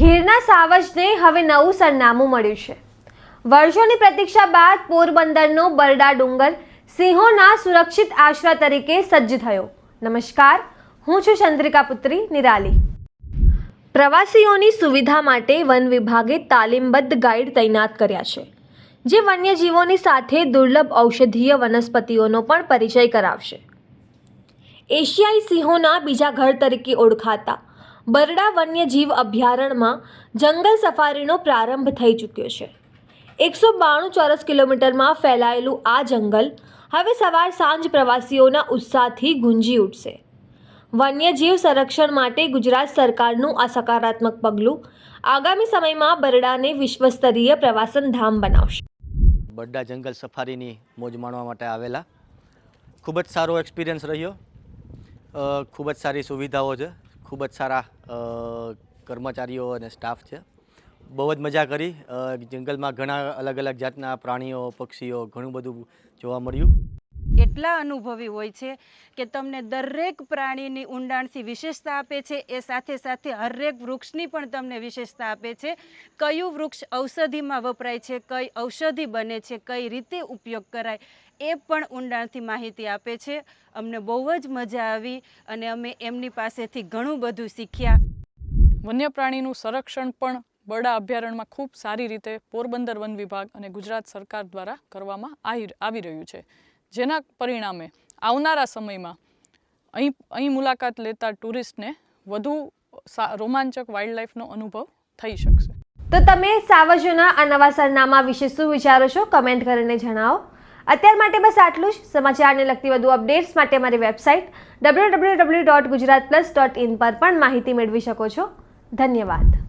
ગીરના સાવજને હવે નવું સરનામું મળ્યું છે. વર્ષોની પ્રતીક્ષા બાદ પોરબંદરનો બરડા ડુંગર સિંહોના સુરક્ષિત આશરા તરીકે સજ્જ થયો. નમસ્કાર, હું છું ચંદ્રિકા પુત્રી, નિરાલી. પ્રવાસીઓની સુવિધા માટે વન વિભાગે તાલીમબદ્ધ ગાઈડ તૈનાત કર્યા છે, જે વન્યજીવોની સાથે દુર્લભ ઔષધીય વનસ્પતિઓનો પણ પરિચય કરાવશે. એશિયાઈ સિંહોના બીજા ઘર તરીકે ઓળખાતા બરડા વન્યજીવ અભયારણ્યમાં જંગલ સફારીનો પ્રારંભ થઈ ચૂક્યો છે. એકસો બાણું ચોરસ કિલોમીટરમાં ફેલાયેલું આ જંગલ હવે સવાર સાંજ પ્રવાસીઓના ઉત્સાહથી ગુંજી ઉઠશે. વન્યજીવ સંરક્ષણ માટે ગુજરાત સરકારનું આ સકારાત્મક પગલું આગામી સમયમાં બરડાને વિશ્વસ્તરીય પ્રવાસન ધામ બનાવશે. બરડા જંગલ સફારીની મોજ માણવા માટે આવેલા. ખૂબ જ સારો એક્સપિરિયન્સ રહ્યો. ખૂબ જ સારી સુવિધાઓ છે. ખૂબ જ સારા કર્મચારીઓ અને સ્ટાફ છે. બહુ જ મજા કરી. જંગલમાં ઘણા અલગ અલગ જાતના પ્રાણીઓ, પક્ષીઓ, ઘણું બધું જોવા મળ્યું. એટલા અનુભવી હોય છે કે તમને દરેક પ્રાણીની ઊંડાણથી વિશેષતા આપે છે, એ સાથે સાથે હરેક વૃક્ષની પણ તમને વિશેષતા આપે છે. કયું વૃક્ષ ઔષધિમાં વપરાય છે, કઈ ઔષધિ બને છે, કઈ રીતે ઉપયોગ કરાય, એ પણ ઊંડાણથી માહિતી આપે છે. અમને બહુ જ મજા આવી અને અમે એમની પાસેથી ઘણું બધું શીખ્યા. વન્ય પ્રાણીનું સંરક્ષણ પણ બરડા અભયારણ્યમાં ખૂબ સારી રીતે પોરબંદર વન વિભાગ અને ગુજરાત સરકાર દ્વારા કરવામાં આવી રહ્યું છે. જેના પરિણામે આવનારા સમયમાં અહીં અહીં મુલાકાત લેતા ટુરિસ્ટને વધુ રોમાંચક વાઇલ્ડ લાઈફનો અનુભવ થઈ શકશે. તો તમે સાવજોના આ નવા સરનામા વિશે શું વિચારો છો? કમેન્ટ કરીને જણાવો. અત્યાર માટે બસ આટલું જ. સમાચારને લગતી વધુ અપડેટ્સ માટે મારી website W W W dot Gujarat plus dot in પર પણ માહિતી મેળવી શકો છો. ધન્યવાદ.